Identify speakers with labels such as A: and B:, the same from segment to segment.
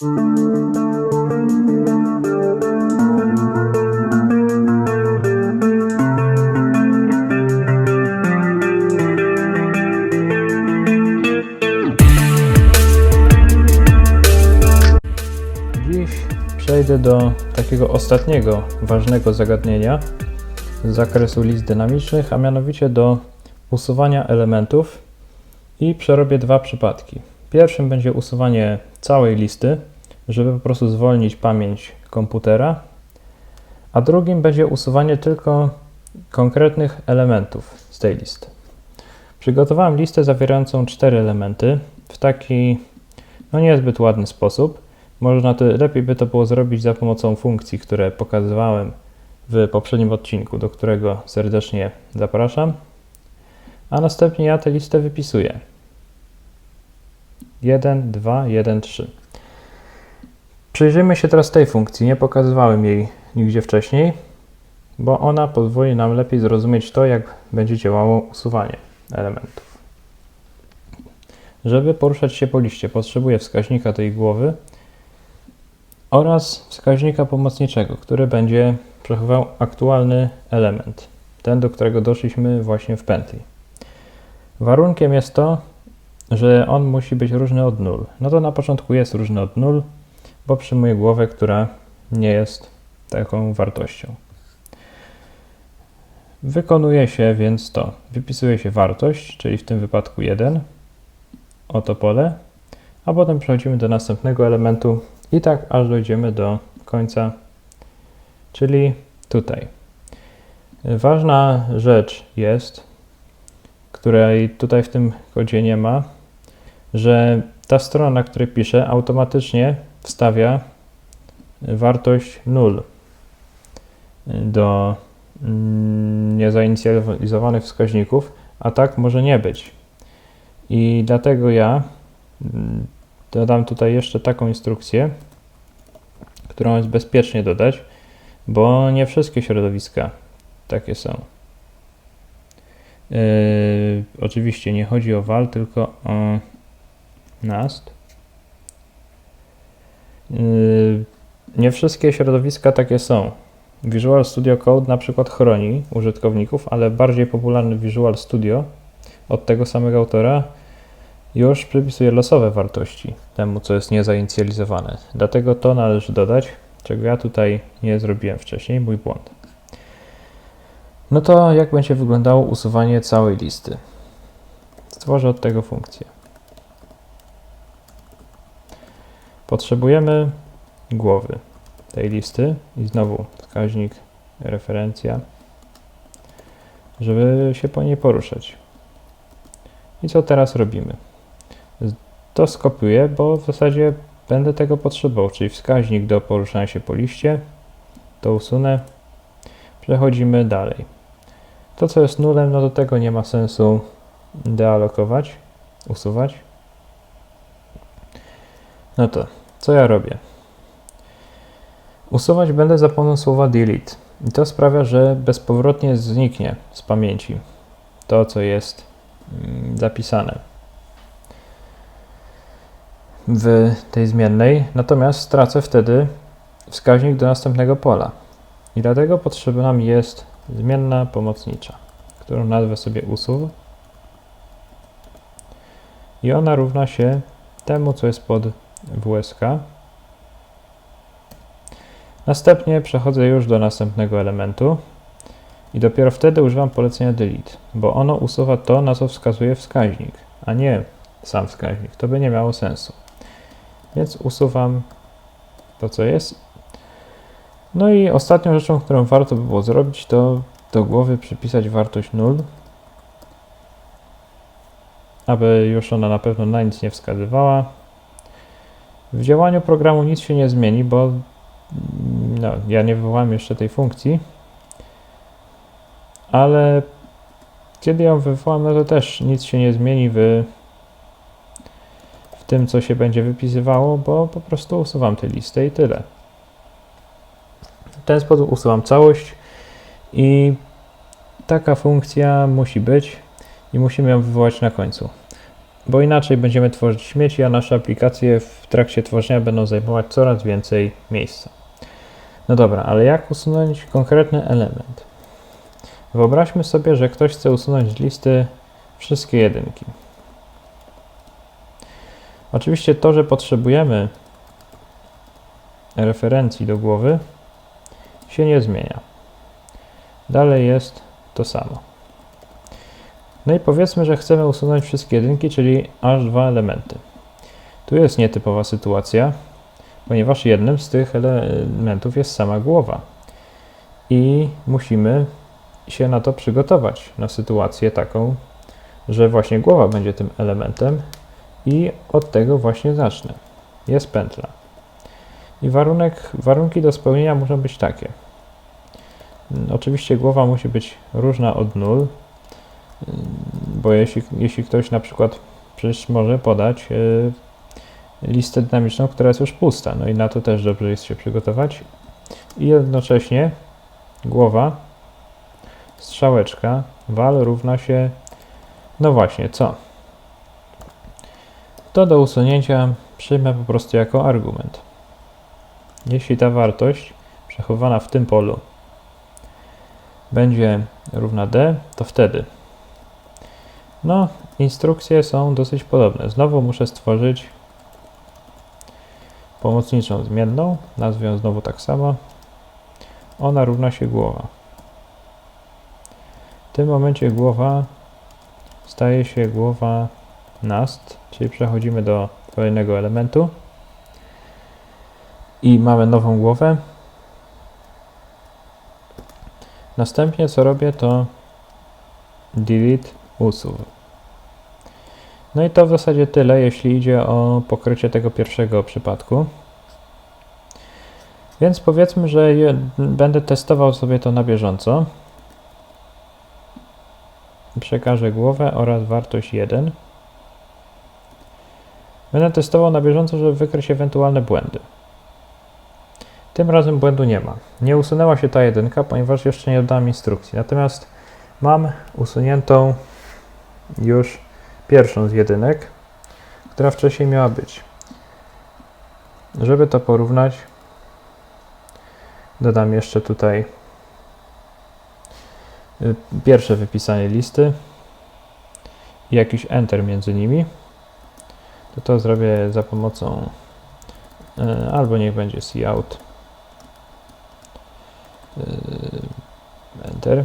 A: Dziś przejdę do takiego ostatniego ważnego zagadnienia z zakresu list dynamicznych, a mianowicie do usuwania elementów i przerobię dwa przypadki. Pierwszym będzie usuwanie całej listy, żeby po prostu zwolnić pamięć komputera, a drugim będzie usuwanie tylko konkretnych elementów z tej listy. Przygotowałem listę zawierającą cztery elementy w taki no niezbyt ładny sposób. Można to lepiej by to było zrobić za pomocą funkcji, które pokazywałem w poprzednim odcinku, do którego serdecznie zapraszam. A następnie ja tę listę wypisuję. 1, 2, 1, 3. Przyjrzyjmy się teraz tej funkcji. Nie pokazywałem jej nigdzie wcześniej, bo ona pozwoli nam lepiej zrozumieć to, jak będzie działało usuwanie elementów. Żeby poruszać się po liście, potrzebuję wskaźnika tej głowy oraz wskaźnika pomocniczego, który będzie przechowywał aktualny element, ten, do którego doszliśmy właśnie w pętli. Warunkiem jest to, że on musi być różny od 0. No to na początku jest różny od 0, bo przyjmuję głowę, która nie jest taką wartością. Wykonuje się więc to. Wypisuje się wartość, czyli w tym wypadku 1, oto pole, a potem przechodzimy do następnego elementu i tak aż dojdziemy do końca, czyli tutaj. Ważna rzecz jest, której tutaj w tym kodzie nie ma, że ta strona, na której piszę, automatycznie wstawia wartość 0 do mm, niezainicjalizowanych wskaźników, a tak może nie być. I dlatego ja mm, dodam tutaj jeszcze taką instrukcję, którą jest bezpiecznie dodać, bo nie wszystkie środowiska takie są. Yy, oczywiście nie chodzi o val, tylko o nast. Yy, nie wszystkie środowiska takie są. Visual Studio Code na przykład chroni użytkowników, ale bardziej popularny Visual Studio od tego samego autora już przypisuje losowe wartości temu, co jest niezainicjalizowane. Dlatego to należy dodać, czego ja tutaj nie zrobiłem wcześniej, mój błąd. No to jak będzie wyglądało usuwanie całej listy? Stworzę od tego funkcję. Potrzebujemy głowy tej listy i znowu wskaźnik referencja, żeby się po niej poruszać. I co teraz robimy? To skopiuję, bo w zasadzie będę tego potrzebował, czyli wskaźnik do poruszania się po liście. To usunę. Przechodzimy dalej. To, co jest nulem, no do tego nie ma sensu dealokować, usuwać. No to, co ja robię? Usuwać będę za pomocą słowa delete. I to sprawia, że bezpowrotnie zniknie z pamięci to, co jest mm, zapisane w tej zmiennej, natomiast stracę wtedy wskaźnik do następnego pola. I dlatego potrzebna nam jest zmienna pomocnicza, którą nazwę sobie usuw. I ona równa się temu, co jest pod WSK. Następnie przechodzę już do następnego elementu i dopiero wtedy używam polecenia delete, bo ono usuwa to, na co wskazuje wskaźnik, a nie sam wskaźnik. To by nie miało sensu. Więc usuwam to, co jest. No i ostatnią rzeczą, którą warto by było zrobić, to do głowy przypisać wartość 0, aby już ona na pewno na nic nie wskazywała. W działaniu programu nic się nie zmieni, bo no, ja nie wywołałem jeszcze tej funkcji, ale kiedy ją wywołam, no to też nic się nie zmieni w tym, co się będzie wypisywało, bo po prostu usuwam tę listę i tyle. W ten sposób usuwam całość i taka funkcja musi być i musimy ją wywołać na końcu. Bo inaczej będziemy tworzyć śmieci, a nasze aplikacje w trakcie tworzenia będą zajmować coraz więcej miejsca. No dobra, ale jak usunąć konkretny element? Wyobraźmy sobie, że ktoś chce usunąć z listy wszystkie jedynki. Oczywiście to, że potrzebujemy referencji do głowy, się nie zmienia. Dalej jest to samo. No i powiedzmy, że chcemy usunąć wszystkie jedynki, czyli aż dwa elementy. Tu jest nietypowa sytuacja, ponieważ jednym z tych elementów jest sama głowa. I musimy się na to przygotować, na sytuację taką, że właśnie głowa będzie tym elementem i od tego właśnie zacznę. Jest pętla. I warunek, warunki do spełnienia muszą być takie. Oczywiście głowa musi być różna od nul, bo jeśli, jeśli ktoś na przykład przecież może podać yy, listę dynamiczną, która jest już pusta, no i na to też dobrze jest się przygotować. I jednocześnie głowa, strzałeczka, wal równa się, no właśnie, co? To do usunięcia przyjmę po prostu jako argument. Jeśli ta wartość przechowana w tym polu będzie równa d, to wtedy no, instrukcje są dosyć podobne. Znowu muszę stworzyć pomocniczą zmienną, nazwę ją znowu tak samo. Ona równa się głowa. W tym momencie głowa staje się głowa nast, czyli przechodzimy do kolejnego elementu i mamy nową głowę. Następnie co robię to delete usuw. No i to w zasadzie tyle, jeśli idzie o pokrycie tego pierwszego przypadku. Więc powiedzmy, że będę testował sobie to na bieżąco. Przekażę głowę oraz wartość 1. Będę testował na bieżąco, żeby wykryć ewentualne błędy. Tym razem błędu nie ma. Nie usunęła się ta jedynka, ponieważ jeszcze nie oddałem instrukcji. Natomiast mam usuniętą już pierwszą z jedynek, która wcześniej miała być. Żeby to porównać, dodam jeszcze tutaj y, pierwsze wypisanie listy i jakiś enter między nimi. To to zrobię za pomocą y, albo niech będzie cout y, enter.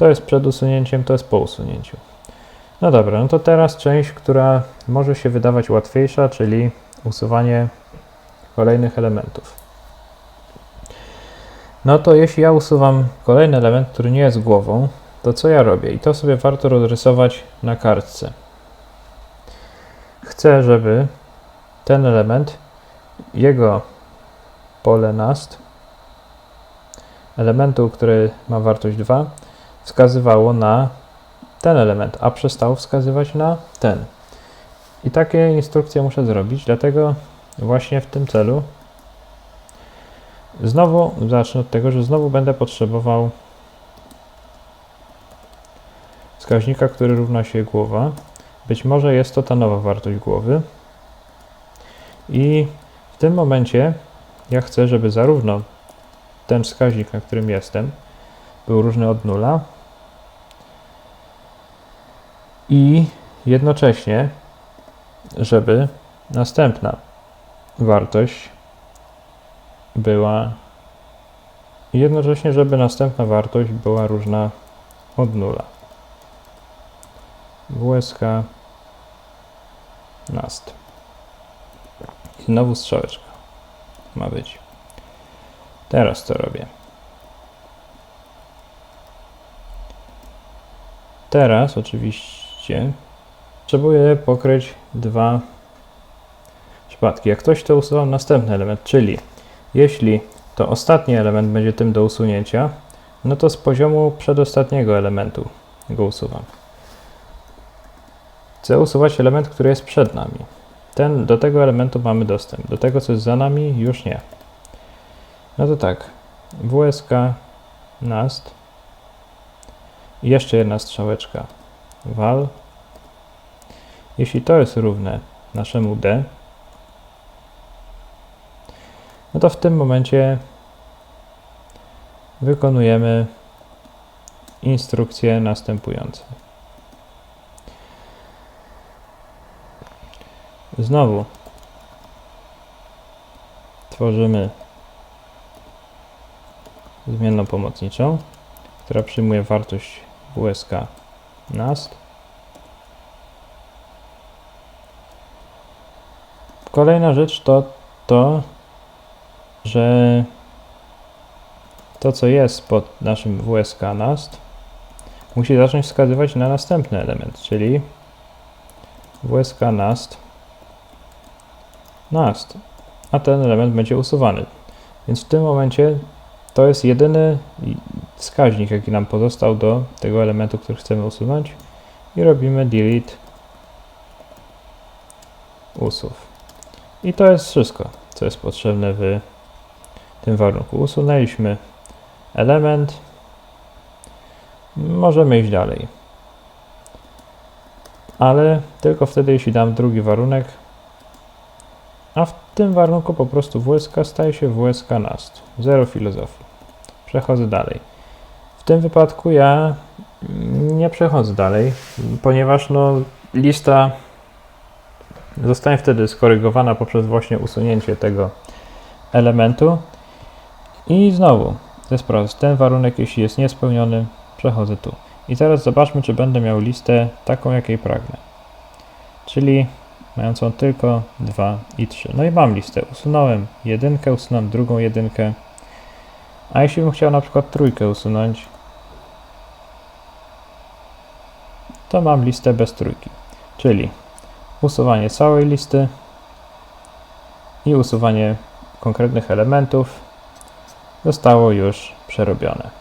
A: To jest przed usunięciem, to jest po usunięciu. No dobra, no to teraz część, która może się wydawać łatwiejsza, czyli usuwanie kolejnych elementów. No to jeśli ja usuwam kolejny element, który nie jest głową, to co ja robię? I to sobie warto rozrysować na kartce. Chcę, żeby ten element, jego pole nast, elementu, który ma wartość 2, wskazywało na ten element, a przestało wskazywać na ten. I takie instrukcje muszę zrobić, dlatego właśnie w tym celu znowu zacznę od tego, że znowu będę potrzebował wskaźnika, który równa się głowa. Być może jest to ta nowa wartość głowy. I w tym momencie ja chcę, żeby zarówno ten wskaźnik, na którym jestem, był różny od nula, i jednocześnie, żeby następna wartość była jednocześnie, żeby następna wartość była różna od nula. WSK nast. I znowu strzałeczka ma być. Teraz co robię? Teraz oczywiście potrzebuję pokryć dwa przypadki. Jak ktoś to usuwa następny element, czyli jeśli to ostatni element będzie tym do usunięcia, no to z poziomu przedostatniego elementu go usuwam. Chcę usuwać element, który jest przed nami. Ten, do tego elementu mamy dostęp. Do tego, co jest za nami, już nie. No to tak. WSK, NAST jeszcze jedna strzałeczka val. Jeśli to jest równe naszemu d, no to w tym momencie wykonujemy instrukcje następujące. Znowu tworzymy zmienną pomocniczą, która przyjmuje wartość WSK nast. Kolejna rzecz to to, że to co jest pod naszym WSK nast musi zacząć wskazywać na następny element, czyli WSK nast nast, a ten element będzie usuwany. Więc w tym momencie to jest jedyny wskaźnik, jaki nam pozostał do tego elementu, który chcemy usunąć i robimy delete usuw. I to jest wszystko, co jest potrzebne w tym warunku. Usunęliśmy element. Możemy iść dalej. Ale tylko wtedy, jeśli dam drugi warunek, a w tym warunku po prostu WSK staje się WSK nast. Zero filozofii. Przechodzę dalej. W tym wypadku ja nie przechodzę dalej, ponieważ no, lista zostanie wtedy skorygowana poprzez właśnie usunięcie tego elementu. I znowu, to jest proste. Ten warunek, jeśli jest niespełniony, przechodzę tu. I teraz zobaczmy, czy będę miał listę taką, jakiej pragnę. Czyli mającą tylko 2 i 3. No i mam listę. Usunąłem jedynkę, usunąłem drugą jedynkę. A jeśli bym chciał na przykład trójkę usunąć, to mam listę bez trójki. Czyli usuwanie całej listy i usuwanie konkretnych elementów zostało już przerobione.